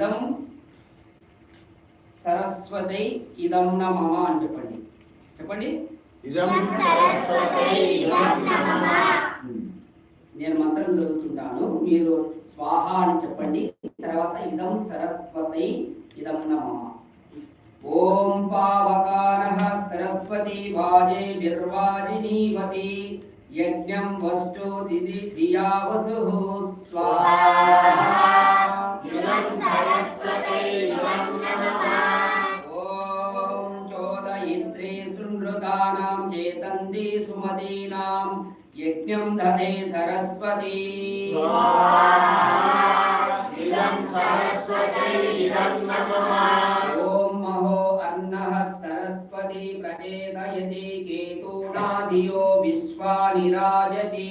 ఇదం సరస్వతి ఇదం న మమ అని చెప్పండి. చెప్పండి? నమః. నేను మంత్రం చదువుతుంటాను మీరు స్వాహ అని చెప్పండి తర్వాత ఇదం సరస్వతి ఇదం నమ. ఓం పావకానః సరస్వతి వాజే బిర్వాజినీవతి యజ్ఞం వష్టో దిది ధియా వసుః స్వాహా. యజ్ఞం దధే సరస్వతి ఇదం సరస్వతై ఇదం నమః ఓం మహో అన్నః సరస్వతి ప్రచేదయతి కేతూనాదియో విశ్వాని రాజతి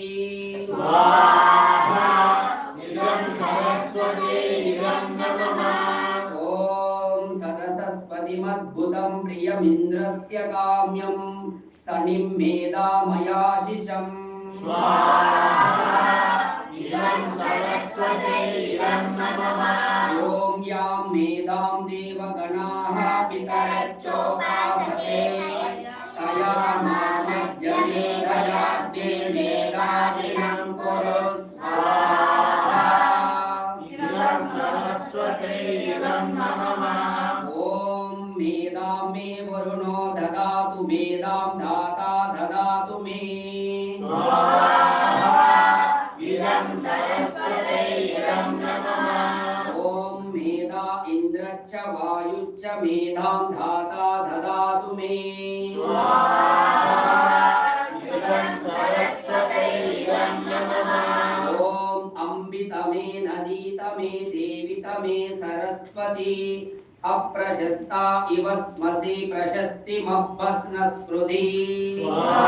ఇదం సరస్వతై ఇదం నమః ఓం సదసస్పతిమద్భుతం ప్రియమింద్రస్య కామ్యం సనిం మేధామయాశిషం ఇదం సరస్వతై ఇదం నమః ఓం యాం మేధాం దేవగణాః పితరచ్చోపాసతే తయా మామజ్జనేదయాగ్నే మేధావినం కురు స్వాహా ఇదం సరస్వతై ఇదం నమః ఓం మేధాం మే వరుణో దదాతు మేధాం దాతా దదాతు మే ఇదం సరస్వతై ఇదం నమః ఓం మేధా ఇంద్రచ్చ వాయుచ్చ మేధాం దాతా దదాతు మే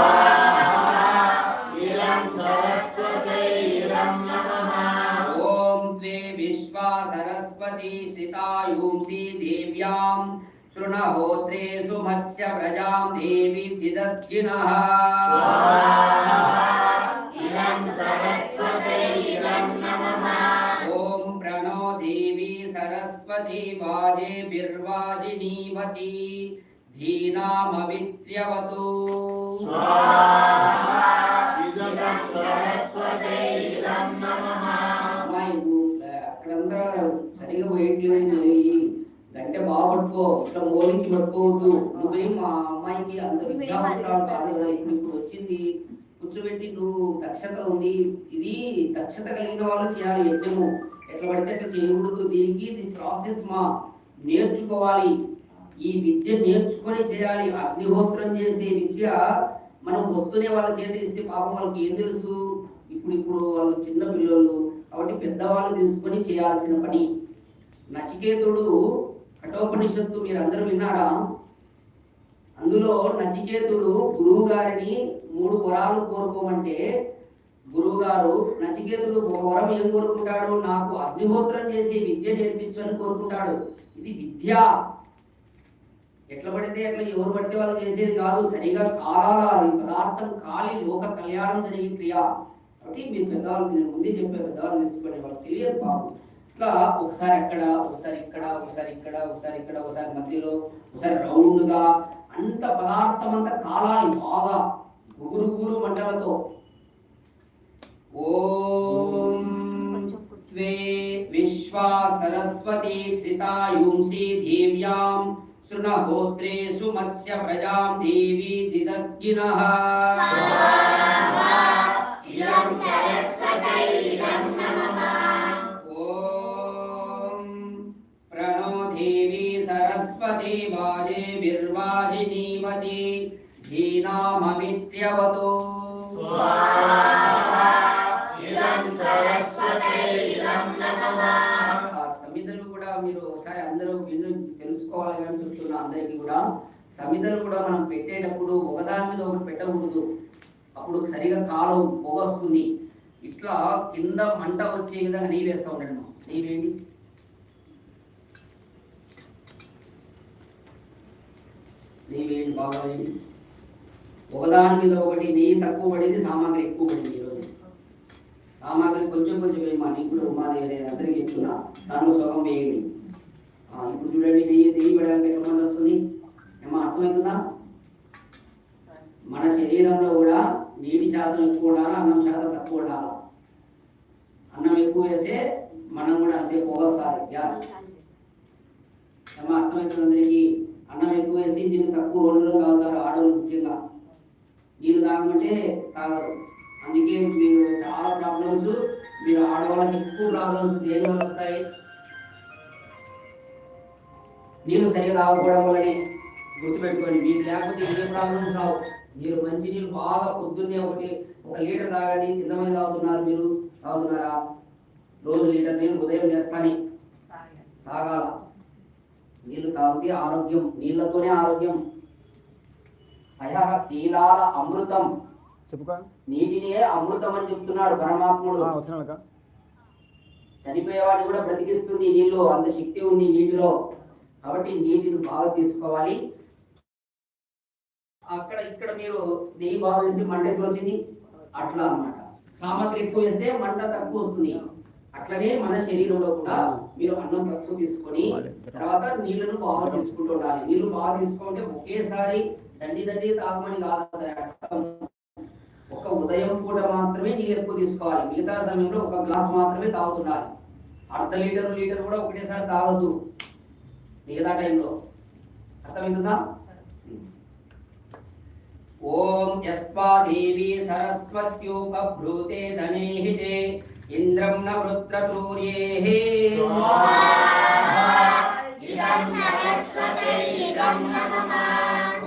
ఇదం సరస్వతై ఇదం నమః ఓం అంబిత మే నదీత మే దేవిత మే సరస్వతి అప్రశస్తా ఇవ స్మసి ప్రశస్తిమబ్బస్న స్మృతి ఇదం సరస్వతై ఇదం అక్కడంతా సరిగా పోయట్లేదు గంటె బాగా పట్టుకో ఇట్లా మోలించి పట్టుకోవద్దు. నువ్వేం మా అమ్మాయికి అంత విద్యావంతురాలు కాదు కదా ఇప్పుడు ఇప్పుడు వచ్చింది. కూర్చోబెట్టి నువ్వు దక్షత ఉంది. ఇది దక్షత కలిగిన వాళ్ళు చేయాలి యజ్ఞము. ఎట్లా పడితే అట్లా చేయకూడదు. దీనికి ఇది ప్రాసెస్ మా. నేర్చుకోవాలి. ఈ విద్య నేర్చుకొని చేయాలి. అగ్నిహోత్రం చేసే విద్య మనం వస్తూనే వాళ్ళ చేత ఇస్తే పాపం వాళ్ళకి ఏం తెలుసు? ఇప్పుడు ఇప్పుడు వాళ్ళు చిన్న పిల్లలు కాబట్టి పెద్దవాళ్ళు తీసుకొని చేయాల్సిన పని. నచికేతుడు కఠోపనిషత్తు మీరు అందరూ విన్నారా? అందులో నచికేతుడు గురువు గారిని మూడు వరాలు కోరుకోమంటే గురువు గారు నచికేతుడు ఒక వరం ఏం కోరుకుంటాడు? నాకు అగ్నిహోత్రం చేసి విద్య నేర్పించని కోరుకుంటాడు. ఇది విద్య. ఎట్లా పడితే అట్లా ఎవరు పడితే వాళ్ళు చేసేది కాదు. సరిగా కాలాల అది పదార్థం కాలి లోక కళ్యాణం జరిగే క్రియ. కాబట్టి మీరు పెద్దవాళ్ళు నేను ముందే చెప్పే పెద్దవాళ్ళు తీసుకునే వాళ్ళు తెలియదు బాబు ఇట్లా ఒకసారి అక్కడ ఒకసారి ఇక్కడ ఒకసారి ఇక్కడ ఒకసారి ఇక్కడ ఒకసారి మధ్యలో ఒకసారి రౌండ్గా అంత పదార్థం అంతా కాలాలి బాగా. గుగురు గురు మంటలతో. ఓం విశ్వా సరస్వతి క్షితాయుంసి దేవ్యాం శృణగోత్రేషు మత్స్య ప్రజాం దేవీ దిదగ్గినః ఇదం సరస్వతై ఓం ప్రణో దేవి సరస్వతి వాజే ఇదం కూడా సమిధలు కూడా మనం పెట్టేటప్పుడు ఒకదాని మీద ఒకటి పెట్టకూడదు. అప్పుడు సరిగా కాలం పొగ వస్తుంది. ఇట్లా కింద మంట వచ్చే విధంగా నెయ్యి వేస్తూ ఉండండి మనం. నెయ్యి నెయ్యి వేయండి బాగా వేయండి. ఒకదాని మీద ఒకటి నెయ్యి తక్కువ పడింది సామాగ్రి ఎక్కువ పడింది ఈరోజు. సామాగ్రి కొంచెం కొంచెం వేయమా నీకు కూడా ఉమాదేవి నేను అందరికీ చెప్తున్నా. దాంట్లో సగం వేయండి. ఇప్పుడు చూడండి నెయ్యి నెయ్యి పడడానికి ఎట్లా వస్తుంది? ఏమో అర్థమవుతుందా మన శరీరంలో కూడా నీటి శాతం ఎక్కువ ఉండాలా అన్నం శాతం తక్కువ ఉండాలా? అన్నం ఎక్కువ వేస్తే మనం కూడా అంతే పోగొస్తాలి గ్యాస్. ఏమో అర్థమవుతుంది అందరికీ? అన్నం ఎక్కువ వేసి నేను తక్కువ రోజుల్లో తాగుతారు ఆడవాళ్ళు ముఖ్యంగా. నీళ్ళు తాగమంటే తాగరు. అందుకే మీరు చాలా ప్రాబ్లమ్స్ మీరు ఆడవాళ్ళకి ఎక్కువ ప్రాబ్లమ్స్ దేని వల్ల వస్తాయి? నీళ్ళు సరిగా తాగకపోవడం వల్లనే. గుర్తుపెట్టుకోండి మీరు లేకపోతే ఏ ప్రాబ్లమ్స్ రావు మీరు మంచి నీళ్ళు బాగా పొద్దున్నే ఒకటి ఒక లీటర్ తాగండి ఎంతమంది తాగుతున్నారు మీరు తాగుతున్నారా? రోజు లీటర్ నీళ్ళు ఉదయం చేస్తానే తాగాల? నీళ్ళు తాగితే ఆరోగ్యం నీళ్ళతోనే ఆరోగ్యం. అయా నీలాల అమృతం. చెప్పుకా. నీటినే అమృతం అని చెప్తున్నాడు పరమాత్ముడు. చనిపోయేవాడిని కూడా బ్రతికిస్తుంది నీళ్ళు అంత శక్తి ఉంది నీటిలో. కాబట్టి నీటిని బాగా తీసుకోవాలి. అక్కడ ఇక్కడ మీరు నెయ్యి బాగా వేసి మంట ఎట్లా వచ్చింది? అట్లా అన్నమాట. సామగ్రి ఎక్కువ వేస్తే మంట తక్కువ వస్తుంది. అట్లనే మన శరీరంలో కూడా మీరు అన్నం తక్కువ తీసుకొని తర్వాత నీళ్ళను బాగా తీసుకుంటూ ఉండాలి. నీళ్ళు బాగా తీసుకుంటే ఒకేసారి దండి దండి తాగమని కాదు అర్థం. ఒక ఉదయం పూట మాత్రమే నీళ్ళు ఎక్కువ తీసుకోవాలి. మిగతా సమయంలో ఒక గ్లాస్ మాత్రమే తాగుతుండాలి. అర్ధ లీటర్ లీటర్ కూడా ఒకటేసారి తాగదు మిగతా టైంలో. అర్థమవుతుందా ओम यस्वा देवी सरस्वत्योपभ्रूते धनेः ते इन्द्रं न वृत्र वृत्रतूर्येः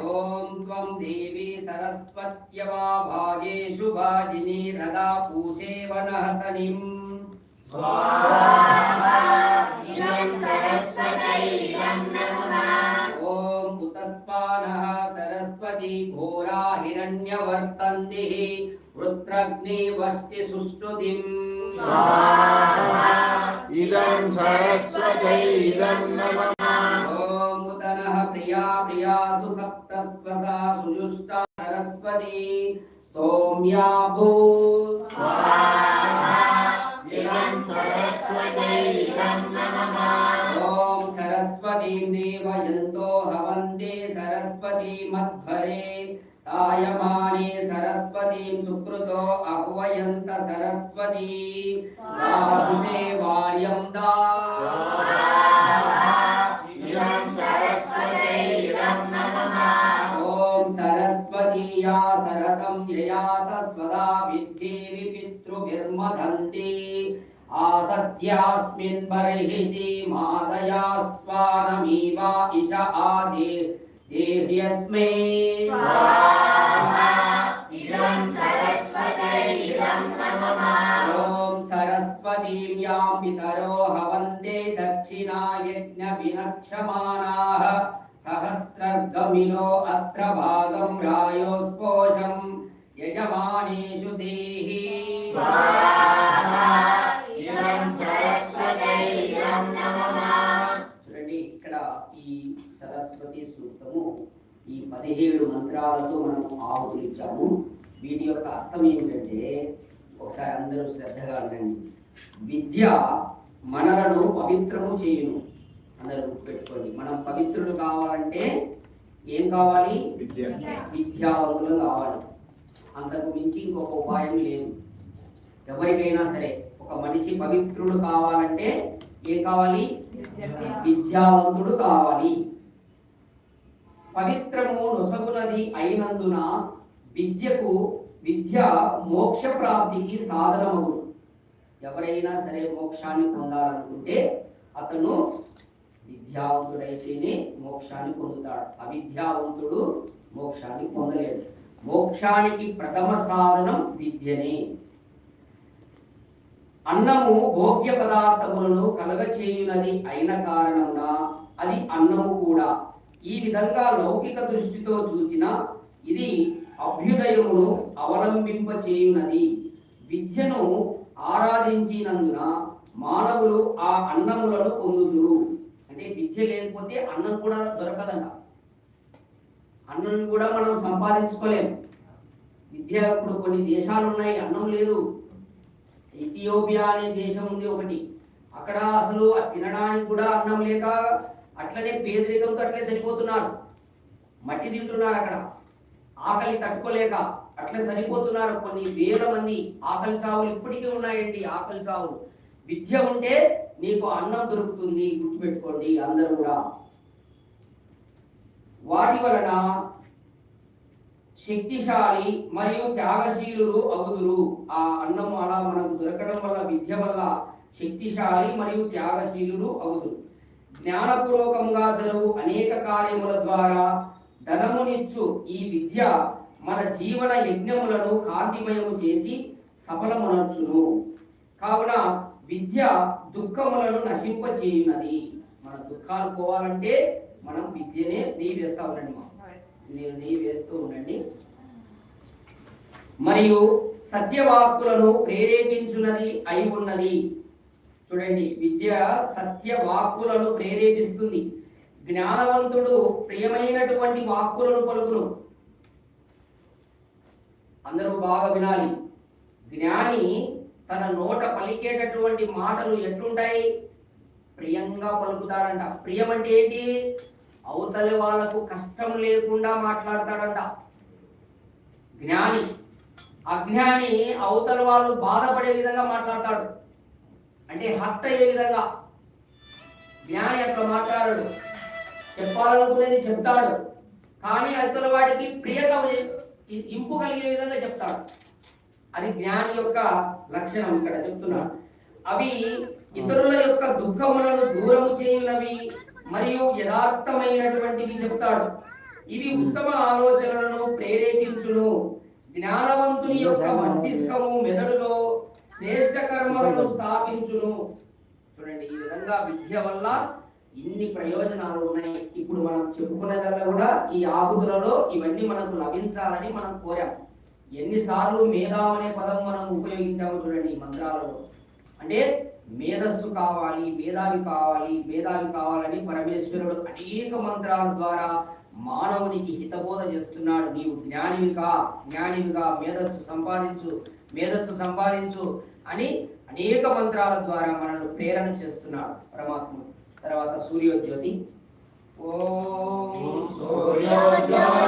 ओम त्वं देवी सरस्वत्यवा सरस्वत्यवाभागेषु भागिनी रदा पूषे वनहसनिम् स्वाहा इदं सरस्वतै इदं వృత్రగ్ని వష్టి సుష్టుతిం ఇదం సరస్వతే ఇదం నమః. ఓం కుతనః ప్రియా ప్రియాసు సప్తస్వసా సుజుష్టా సరస్వతి స్తోమ్యా భూ. ఇదం సరస్వతే ఇదం నమః. ఓం సరస్వతీం దేవయంతో హవంతే సరస్వతీ మధ్వరే. తాయమానే సరస్వతీం సుకృతో అహువయంత సరస్వతీ. దాసుషే వార్యం దా. ఇదం సరస్వతే ఇదం నమః. ఓం సరస్వతీయా సరతం आसद्यास्मिन् बर्हिषि मादया इष आदे। देह्यस्मै ॐ सरस्वतीं पितरो हवन्ते दक्षिणा यज्ञविनक्षमाणाः सहस्रगमिलो अत्र भागं रायोस्पोषं। यजमानेषु देहि। చూడండి ఇక్కడ ఈ సరస్వతి సూక్తము ఈ పదిహేడు మంత్రాలతో మనం ఆహుతులు ఇచ్చాము వీటి యొక్క అర్థం ఏమిటంటే ఒకసారి అందరూ శ్రద్ధగా వినండి. విద్య మనలను పవిత్రము చేయును. అందరూ గుర్తుపెట్టుకోండి మనం పవిత్రులు కావాలంటే ఏం కావాలి? విద్య. విద్యావంతులు కావాలి. అంతకు మించి ఇంకొక ఉపాయం లేదు. ఎవరికైనా సరే ఒక మనిషి పవిత్రుడు కావాలంటే ఏం కావాలి? విద్యావంతుడు కావాలి. పవిత్రము నొసగునది అయినందున విద్యకు విద్య మోక్ష ప్రాప్తికి సాధనమగు ఎవరైనా సరే మోక్షాన్ని పొందాలనుకుంటే అతను విద్యావంతుడైతేనే మోక్షాన్ని పొందుతాడు. అవిద్యావంతుడు మోక్షాన్ని పొందలేడు. మోక్షానికి ప్రథమ సాధనం విద్యనే. అన్నము భోగ్య పదార్థములను కలగచేయునది అయిన కారణమున అది అన్నము కూడా. ఈ విధంగా లౌకిక దృష్టితో చూచిన ఇది అభ్యుదయమును అవలంబింపచేయునది. విద్యను ఆరాధించినందున మానవులు ఆ అన్నములను పొందుదురు. అంటే విద్య లేకపోతే అన్నం కూడా దొరకదంట. అన్నం కూడా మనం సంపాదించుకోలేం. విద్య ఇప్పుడు కొన్ని దేశాలు ఉన్నాయి అన్నం లేదు. ఇథియోపియా అనే దేశం ఉంది ఒకటి. అక్కడ అసలు తినడానికి కూడా అన్నం లేక అట్లనే పేదరికంతో అట్లే చనిపోతున్నారు. మట్టి తింటున్నారు అక్కడ. ఆకలి తట్టుకోలేక అట్లా చనిపోతున్నారు. కొన్ని వేల మంది ఆకలి చావులు ఇప్పటికీ ఉన్నాయండి ఆకలి చావులు విద్య ఉంటే నీకు అన్నం దొరుకుతుంది గుర్తుపెట్టుకోండి అందరూ కూడా. వాటి వలన శక్తిశాలి మరియు త్యాగశీలురు అవుదురు. ఆ అన్నం అలా మనకు దొరకడం వల్ల విద్య వల్ల శక్తిశాలి మరియు త్యాగశీలురు అవుదురు. జ్ఞానపూర్వకంగా జరుగు అనేక కార్యముల ద్వారా ధనమునిచ్చు ఈ విద్య మన జీవన యజ్ఞములను కాంతిమయము చేసి సఫలమునర్చును. కావున విద్య దుఃఖములను నశింపచేయునది. మన దుఃఖాలు పోవాలంటే మనం విద్యనే నెయ్యి వేస్తా ఉండండి మా నేను నెయ్యి వేస్తూ ఉండండి. మరియు సత్యవాక్కులను ప్రేరేపించున్నది అయి ఉన్నది. చూడండి విద్య సత్య వాక్కులను ప్రేరేపిస్తుంది. జ్ఞానవంతుడు ప్రియమైనటువంటి వాక్కులను పలుకును. అందరూ బాగా వినాలి. జ్ఞాని తన నోట పలికేటటువంటి మాటలు ఎట్లుంటాయి? ప్రియంగా పలుకుతాడంట. ప్రియం అంటే ఏంటి? అవతలి వాళ్ళకు కష్టం లేకుండా మాట్లాడతాడంట. జ్ఞాని. అజ్ఞాని అవతల వాళ్ళు బాధపడే విధంగా మాట్లాడతాడు. అంటే హర్ట్ అయ్యే విధంగా. జ్ఞాని అట్లా మాట్లాడాడు. చెప్పాలనుకునేది చెప్తాడు. కానీ అవతల వాడికి ప్రియత ఇంపు కలిగే విధంగా చెప్తాడు. అది జ్ఞాని యొక్క లక్షణం ఇక్కడ చెప్తున్నాడు. అవి ఇతరుల యొక్క దుఃఖములను దూరము చేయనవి మరియు యథార్థమైనటువంటివి చెప్తాడు. ఇవి ఉత్తమ ఆలోచనలను ప్రేరేపించును. జ్ఞానవంతుని యొక్క మస్తిష్కము మెదడులో శ్రేష్ట కర్మలను స్థాపించును. చూడండి ఈ విధంగా విద్య వల్ల ఇన్ని ప్రయోజనాలు ఉన్నాయి. ఇప్పుడు మనం చెప్పుకునేదల్లా కూడా ఈ ఆకుతులలో ఇవన్నీ మనకు లభించాలని మనం కోరాం. ఎన్నిసార్లు మేధాం అనే పదం మనం ఉపయోగించాము చూడండి ఈ మంత్రాలలో. అంటే మేధస్సు కావాలి మేధావి కావాలి మేధావి కావాలని పరమేశ్వరుడు అనేక మంత్రాల ద్వారా మానవునికి హితబోధ చేస్తున్నాడు. నీవు జ్ఞానివిగా జ్ఞానివిగా మేధస్సు సంపాదించు మేధస్సు సంపాదించు అని అనేక మంత్రాల ద్వారా మనల్ని ప్రేరణ చేస్తున్నాడు పరమాత్మ తర్వాత సూర్యోజ్యోతి. ఓం